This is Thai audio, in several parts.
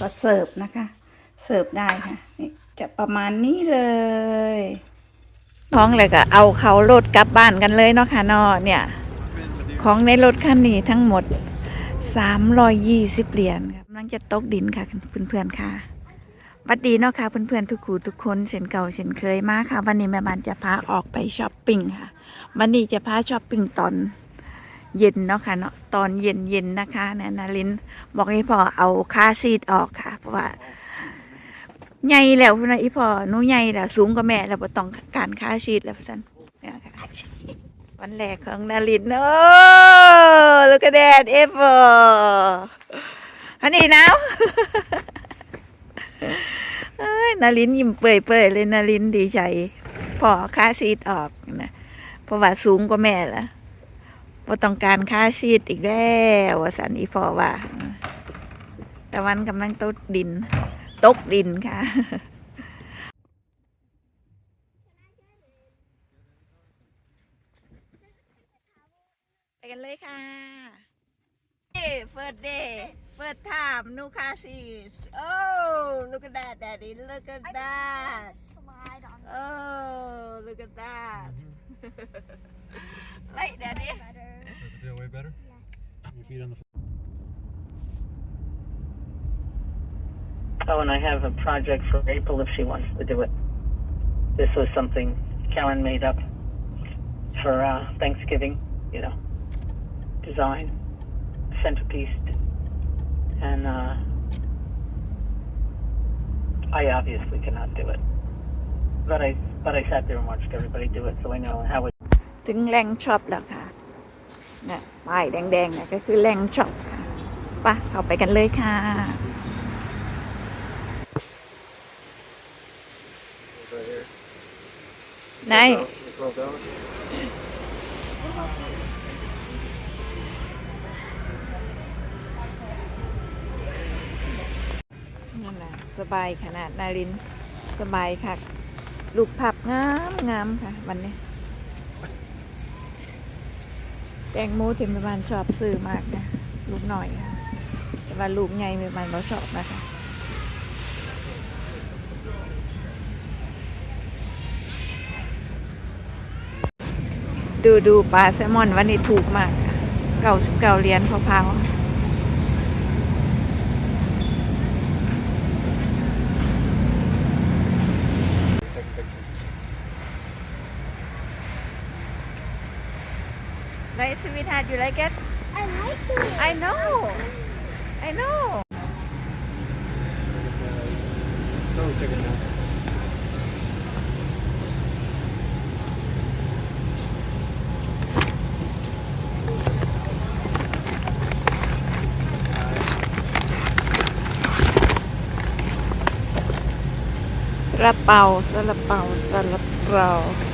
ก็เสิร์ฟนะคะ เสิร์ฟได้ค่ะนี่จะประมาณนี้เลย ท้องเลยก็เอาเขารถกลับบ้านกันเลยเนาะค่ะนาะเนี่ย ของในรถคันนี้ทั้งหมด 320 เหรียญครับกำลังจะตกดินค่ะเพื่อนๆค่ะปัดดีเนาะค่ะเพื่อนๆทุกคู่ทุกคนเช่นเก่าเช่นเคยมาค่ะ วันนี้แม่บ้านจะพาออกไปช้อปปิ้งค่ะ วันนี้จะพาช้อปปิ้งตอน เย็นเนาะค่ะเนาะตอนเย็นเย็นนะคะนี่ยนารินบอกให้พ่อเอาค่าซีดออกค่ะ เพราะว่าใหญ่แล้วนะอีพ่อหนูใหญ่แล้วสูงกว่าแม่แล้วบ่ต้องการค่าชีดแล้วท่านเนี่ยค่ะวันแรกของนารินโอ้ลูกกระแดดเอฟโอฮันนี่หนาวเอ้ยนารินยิ้มเปื่อยๆเลยนารินดีใจพอค่าซีดออกนะเพราะว่าสูงกว่าแม่และ พอต้องการค่าซีดอีกแล้วว่าสันอีฟอว่าแต่วันกำลังตกดิน ตกดินค่ะ ไปกันเลยค่ะเฮ้ first day first time new car seat oh look at that daddy look at that slide on oh look at that like daddy better. Does it feel way better? Yes. Your feet on the floor. Oh, and I have a project for April if she wants to do it. This was something Karen made up for uh, Thanksgiving, you know, design, centerpiece, and uh, I obviously cannot do it. But I, but I sat there and watched everybody do it, so I know how it ถึงแรงช็อปแล้วค่ะนี่ป้ายแดงๆเนี่ยก็คือแรงช็อปค่ะไปะเข้าไปกันเลยค่ะไหน นั่นแหละสบายขนาดนาริน สบายค่ะ ลูกผับงามงามค่ะ วันนี้ แตงโมที่แม่บ้านชอบซื้อมากนะลูกหน่อยค่ะแต่ว่าลูกใหญ่แม่บ้านเราชอบนะคะดูดูปลาแซลมอนวันนี้ถูกมากเก่าสิบเก่าเหรียญพาวๆ Right, Do You like it? I like it. I know. I know. So check it out. Salapau, salapau.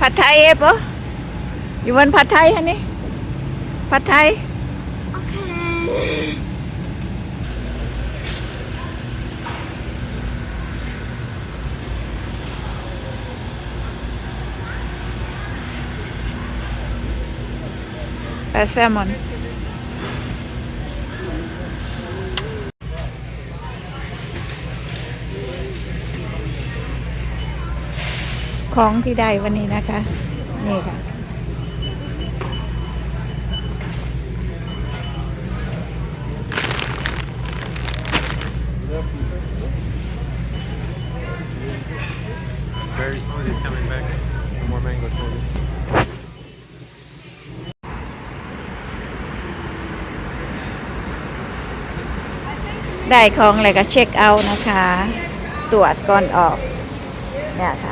ผัดไทยเอฟเหรออยู่บนผัดไทยฮะนี่ผัดไทย Okay. ปลาแซ ของที่ได้วันนี้นะคะ นี่ค่ะ Berry smoothie's coming back. No more mango smoothie. ได้ของอะไรก็เช็คเอาท์นะคะ ตรวจก่อนออก เนี่ยค่ะ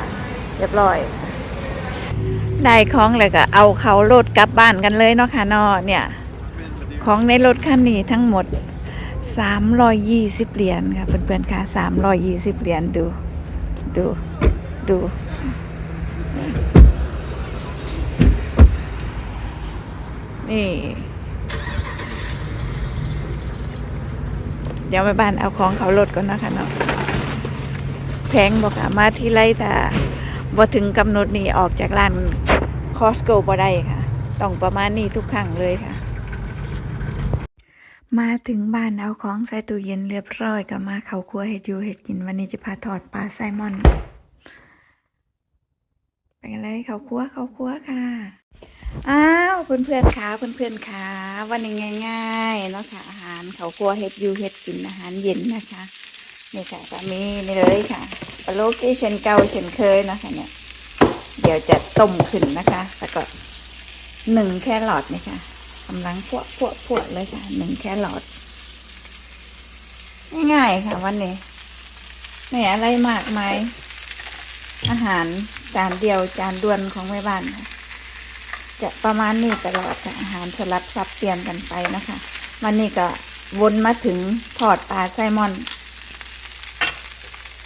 เรียบร้อย ได้ของอะไรก็เอาเขารถกลับบ้านกันเลยเนาะค่ะนาะเนี่ยของในรถคันนี้ทั้งหมด 320 เหรียญค่ะเพื่อนๆค่ะ 320 เหรียญดูดูดูนี่เดี๋ยวแม่บ้านเอาของเขารถก่อนนะคะเนาะแพงบอกค่ะมาที่ไรแต่ บ่ถึงกำหนดนี้ออกจากร้านคอสโกบ่ได้ค่ะ ต้องประมาณนี้ทุกครั้งเลยค่ะ มาถึงบ้านเอาของใส่ตู้เย็นเรียบร้อยก็มาเข้าครัวเฮ็ดอยู่เฮ็ดกินวันนี้จะพาทอดปลาไซมอนไปกันเลยเข้าครัวเข้าครัวค่ะอ้าวเพื่อนๆขาเพื่อนๆขาวันนี้ง่ายๆเนาะค่ะอาหารเขาครัวเฮ็ดอยู่เฮ็ดกินอาหารเย็นนะคะ นี่ค่ะก็มีนี่เลยค่ะปลาโลกี้เช่นเก่าเช่นเคยนะคะเนี่ยเดี๋ยวจะต้มขึ้นนะคะ แล้วก็หนึ่งแครอทนี่ค่ะกำลังพวกพวกพวกเลยค่ะหนึ่งแครอทง่ายๆค่ะวันนี้ไม่อะไรมากมายอาหารจานเดียวจานด่วนของแม่บ้านค่ะจะประมาณนี้ตลอดค่ะอาหารสลับสับเปลี่ยนกันไปนะคะ วันนี้ก็วนมาถึงทอดปลาไซมอน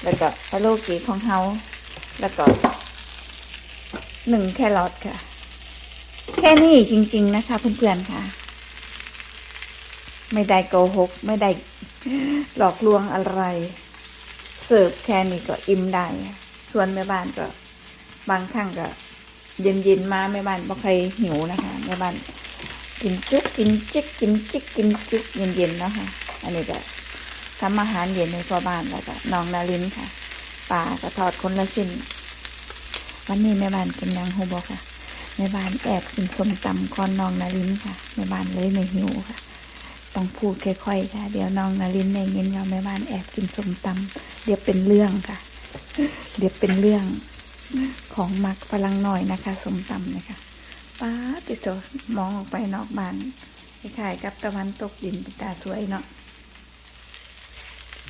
แล้วก็พะโลกีของเฮาแล้วก็หนึ่งแครอทค่ะ แค่นี้จริง ๆ นะคะ เพื่อนๆค่ะ ไม่ได้โกหก ไม่ได้หลอกลวงอะไร เสิร์ฟแค่นี้ก็อิ่มได้ ส่วนแม่บ้านก็ บางครั้งก็ เย็นๆมาแม่บ้านบ่เคยหิวนะคะแม่บ้านกินจุกกินจิกกินจิกกินจุกเย็นๆเนาะค่ะ อันนี้ก็ ทำอาหารเย็นในพ่อบ้านแล้วก็น้องนารินค่ะปลาก็ทอดคนละชิ้น วันนี้แม่บ้านกินยังหูบอกค่ะแม่บ้านแอบกินส้มตำคอนน้องนารินค่ะแม่บ้านเลยไม่หิวค่ะ ต้องพูดค่อยๆค่ะ เดี๋ยวน้องนารินในเงินว่าแม่บ้านแอบกินส้มตำเดี๋ยวเป็นเรื่องค่ะ เดี๋ยวเป็นเรื่องของมักฝรั่งหน่อยนะคะสมตำนะคะป้าติดตัวมองออกไปนอกบ้านคล้ายๆกับตะวันตกดินตาสวยเนาะ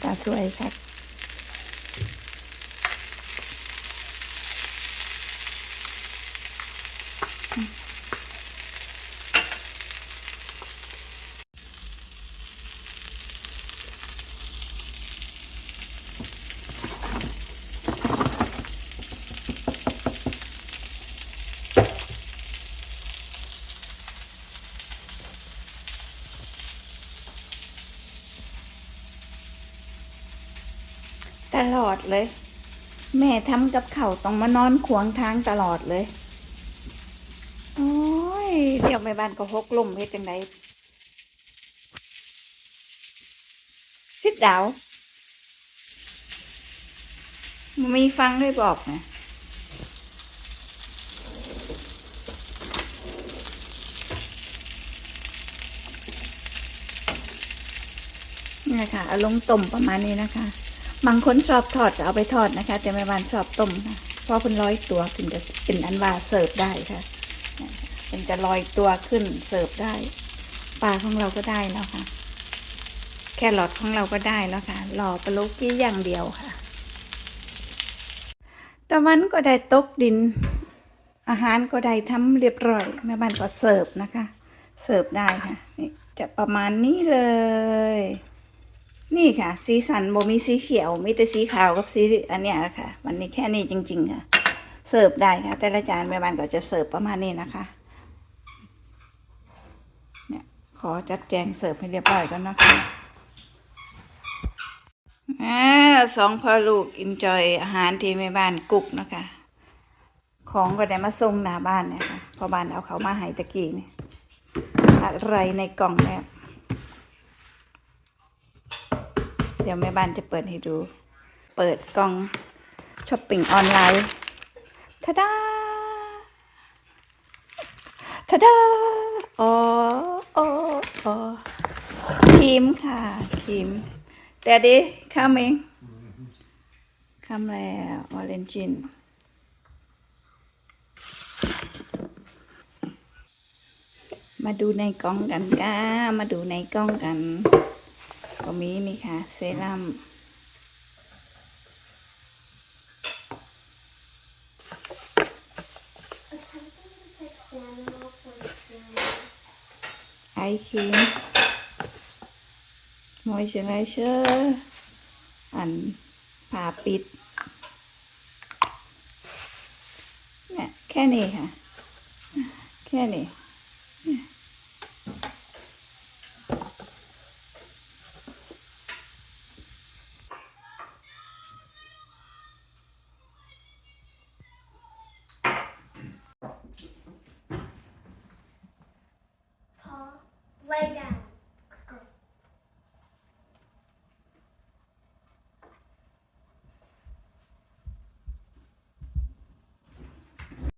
ตาสวยค่ะ ตลอดเลย แม่ทำกับเขาต้องมานอนขวางทางตลอดเลย โอ้ย เดี๋ยวแม่บ้านก็หกลมเฮ็ดจังไดชิดดาวมีฟังได้บอกนะนี่นะคะเอาลงต้มประมาณนี้นะคะ บางคนชอบทอดก็เอาไปทอดนะคะ แต่แม่บ้านชอบต้มค่ะพราะเพิ่นร้อยตัวถึงจะเป็นอันว่าเสิร์ฟได้ค่ะเป็นจะลอยตัวขึ้นเสิร์ฟได้ปลาของเราก็ได้แล้วค่ะ แครอทของเราก็ได้แล้วค่ะรอปลาโลกี้อย่างเดียวค่ะตะวันก็ได้ตกดิน อาหารก็ได้ทำเรียบร้อยแม่บ้านก็เสิร์ฟนะคะ เสิร์ฟได้ค่ะนี่จะประมาณนี้เลย นี่ค่ะ สีสันโบมีสีเขียว มีแต่สีขาวกับสีอันเนี้ยค่ะวันนี้แค่นี้จริง ๆ ค่ะ เสิร์ฟได้ค่ะ แต่ละจานแม่บ้านก็จะเสิร์ฟประมาณนี้นะคะ เนี่ยขอจัดแจงเสิร์ฟให้เรียบร้อยก่อนนะคะสองพ่อลูกอินจอยอาหารที่แม่บ้านกุกนะคะ ของก็ได้มาส่งหน้าบ้านนี่ยค่ะพอบ้านเอาเขามาให้ตะกี้เนี่ยอะไรในกล่องเนี่ย เดี๋ยวแม่บ้านจะเปิดให้ดู เปิดกล่องช้อปปิ้งออนไลน์ทาดาทาดาออออออครีมค่ะครีมแต่ดิข้ามเองข้ามแล้วออเรนจินมาดูในกล่องกันก้ามาดูในกล่องกัน ก็มีนี่ค่ะ เซรั่ม Attempting to take salmon off when it's ไอครีมมอยเจอไรเชอร์อันผ่าปิด เนี่ย แค่นี้ค่ะ แค่นี้